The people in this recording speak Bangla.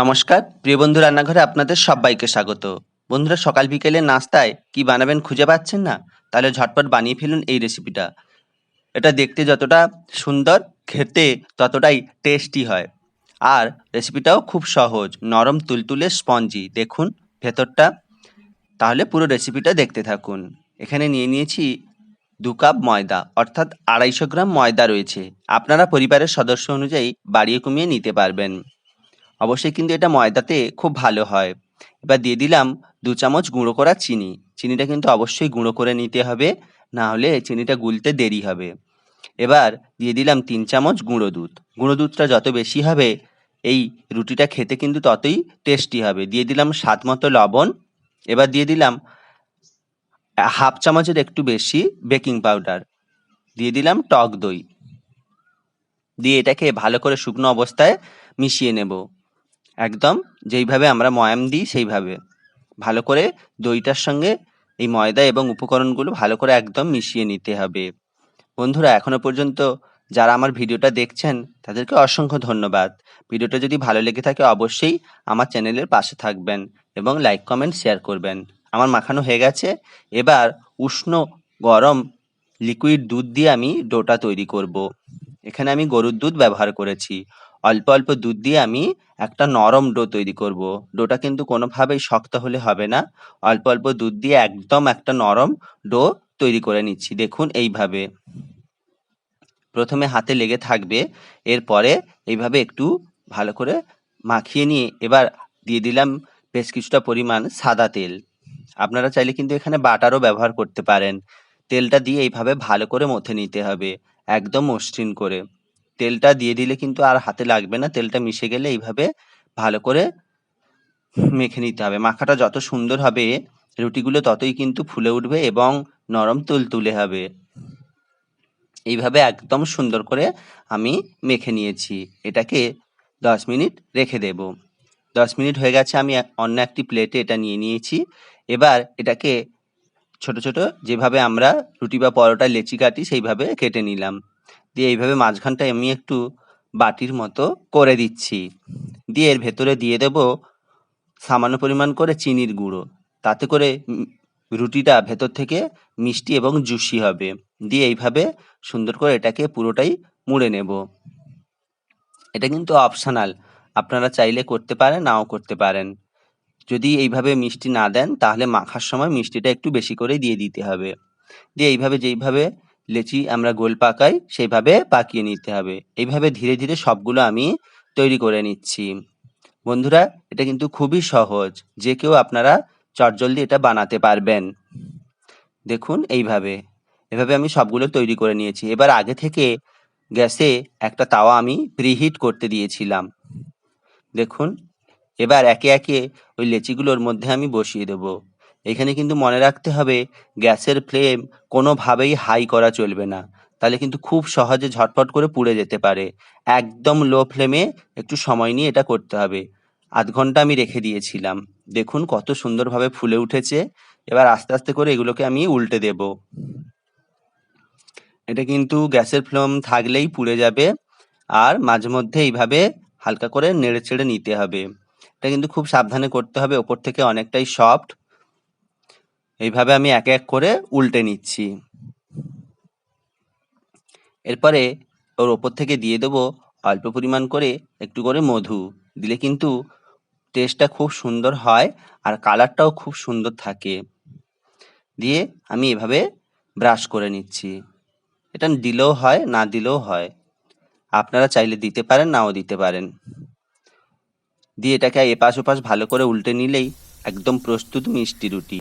নমস্কার, প্রিয় বন্ধু রান্নাঘরে আপনাদের সবাইকে স্বাগত। বন্ধুরা, সকাল বিকেলে নাস্তায় কি বানাবেন খুঁজে পাচ্ছেন না? তাহলে ঝটপট বানিয়ে ফেলুন এই রেসিপিটা এটা দেখতে যতটা সুন্দর, খেতে ততটাই টেস্টি হয়। আর রেসিপিটাও খুব সহজ, নরম তুলতুলে স্পঞ্জি দেখুন ভেতরটা। তাহলে পুরো রেসিপিটা দেখতে থাকুন। এখানে নিয়ে নিয়েছি দু কাপ ময়দা, অর্থাৎ আড়াইশো গ্রাম ময়দা রয়েছে। আপনারা পরিবারের সদস্য অনুযায়ী বাড়িয়ে কমিয়ে নিতে পারবেন। অবশ্যই কিন্তু এটা ময়দাতে খুব ভালো হয়। এবার দিয়ে দিলাম দু চামচ গুঁড়ো করা চিনি। চিনিটা কিন্তু অবশ্যই গুঁড়ো করে নিতে হবে, না হলে চিনিটা গুলতে দেরি হবে। এবার দিয়ে দিলাম তিন চামচ গুঁড়ো দুধ। গুঁড়ো দুধটা যত বেশি হবে, এই রুটিটা খেতে কিন্তু ততই টেস্টি হবে। দিয়ে দিলাম স্বাদ মতো লবণ। এবার দিয়ে দিলাম হাফ চামচের একটু বেশি বেকিং পাউডার। দিয়ে দিলাম টক দই। দিয়ে এটাকে ভালো করে শুকনো অবস্থায় মিশিয়ে নেব। একদম যেইভাবে আমরা ময়াম দিই, সেইভাবে। ভালো করে দইটার সঙ্গে এই ময়দা এবং উপকরণগুলো ভালো করে একদম মিশিয়ে নিতে হবে। বন্ধুরা, এখনও পর্যন্ত যারা আমার ভিডিওটা দেখছেন, তাদেরকে অসংখ্য ধন্যবাদ। ভিডিওটা যদি ভালো লেগে থাকে, অবশ্যই আমার চ্যানেলের পাশে থাকবেন এবং লাইক, কমেন্ট, শেয়ার করবেন। আমার মাখানো হয়ে গেছে। এবার উষ্ণ, গরম লিকুইড দুধ দিয়ে আমি ডোটা তৈরি করব। এখানে আমি গরুর দুধ ব্যবহার করেছি। অল্প অল্প দুধ দিয়ে আমি একটা নরম ডো তৈরি করব। ডোটা কিন্তু কোনোভাবেই শক্ত হলে হবে না। অল্প অল্প দুধ দিয়ে একদম একটা নরম ডো তৈরি করে নিচ্ছি। দেখুন এইভাবে। প্রথমে হাতে লেগে থাকবে। এরপরে এইভাবে একটু ভালো করে মাখিয়ে নিয়ে এবার দিয়ে দিলাম বেশ কিছুটা পরিমাণ সাদা তেল। আপনারা চাইলে কিন্তু এখানে বাটারও ব্যবহার করতে পারেন। তেলটা দিয়ে এইভাবে ভালো করে মথে নিতে হবে। একদম মসৃণ করে। তেলটা দিয়ে দিলে কিন্তু আর হাতে লাগবে না। তেলটা মিশে গেলে এইভাবে ভালো করে মেখে নিতে হবে। মাখাটা যত সুন্দর হবে, রুটিগুলো ততই কিন্তু ফুলে উঠবে এবং নরম তুলতুলে হবে। এইভাবে একদম সুন্দর করে আমি মেখে নিয়েছি। এটাকে দশ মিনিট রেখে দেব। দশ মিনিট হয়ে গেছে, আমি অন্য একটি প্লেটে এটা নিয়ে নিয়েছি। এবার এটাকে ছোট ছোট যেভাবে আমরা রুটি বা পরোটা, লেচি কাটি সেইভাবে কেটে নিলাম। দিয়ে এইভাবে মাঝখানটা আমি একটু বাটির মতো করে দিচ্ছি। দিয়ে এর ভেতরে দিয়ে দেব সামান্য পরিমাণ করে চিনির গুঁড়ো। তাতে করে রুটিটা ভেতর থেকে মিষ্টি এবং জুসি হবে। দিয়ে এইভাবে সুন্দর করে এটাকে পুরোটাই মুড়ে নেব। এটা কিন্তু অপশনাল আপনারা চাইলে করতে পারেন, নাও করতে পারেন। যদি এইভাবে মিষ্টি না দেন, তাহলে মাখার সময় মিষ্টিটা একটু বেশি করে দিয়ে দিতে হবে। দিয়ে এইভাবে যেইভাবে লেচি আমরা গোল পাকাই সেইভাবে পাকিয়ে নিতে হবে। এইভাবে ধীরে ধীরে সবগুলো আমি তৈরি করে নিচ্ছি। বন্ধুরা, এটা কিন্তু খুবই সহজ। যে কেউ আপনারা চটজলদি এটা বানাতে পারবেন। দেখুন এইভাবে। এভাবে আমি সবগুলো তৈরি করে নিয়েছি। এবার আগে থেকে গ্যাসে একটা তাওয়া আমি প্রিহিট করতে দিয়েছিলাম। দেখুন, এবার একে একে ওই লেচিগুলোর মধ্যে আমি বসিয়ে দেব। এখানে কিন্তু মনে রাখতে হবে গ্যাসের ফ্লেম কোনোভাবেই হাই করা চলবে না। তাহলে কিন্তু খুব সহজে ঝটপট করে পুড়ে যেতে পারে। একদম লো ফ্লেমে একটু সময় নিয়ে এটা করতে হবে। আধ ঘণ্টা আমি রেখে দিয়েছিলাম। দেখুন কত সুন্দরভাবে ফুলে উঠেছে। এবার আস্তে আস্তে করে এগুলোকে আমি উল্টে দেব। এটা কিন্তু গ্যাসের ফ্লেম থাকলেই পুড়ে যাবে। আর মাঝে মধ্যে এইভাবে হালকা করে নেড়ে চেড়ে নিতে হবে। এটা কিন্তু খুব সাবধানে করতে হবে। ওপর থেকে অনেকটাই সফট এইভাবে আমি এক এক করে উল্টে নিচ্ছি। এরপরে ওর ওপর থেকে দিয়ে দেবো অল্প পরিমাণ করে একটু করে মধু। দিলে কিন্তু টেস্টটা খুব সুন্দর হয় আর কালারটাও খুব সুন্দর থাকে। দিয়ে আমি এভাবে ব্রাশ করে নিচ্ছি। এটা দিলেও হয়, না দিলেও হয়। আপনারা চাইলে দিতে পারেন, নাও দিতে পারেন। দিয়ে এটাকে এপাশ ওপাশ ভালো করে উল্টে নিলেই একদম প্রস্তুত মিষ্টি রুটি।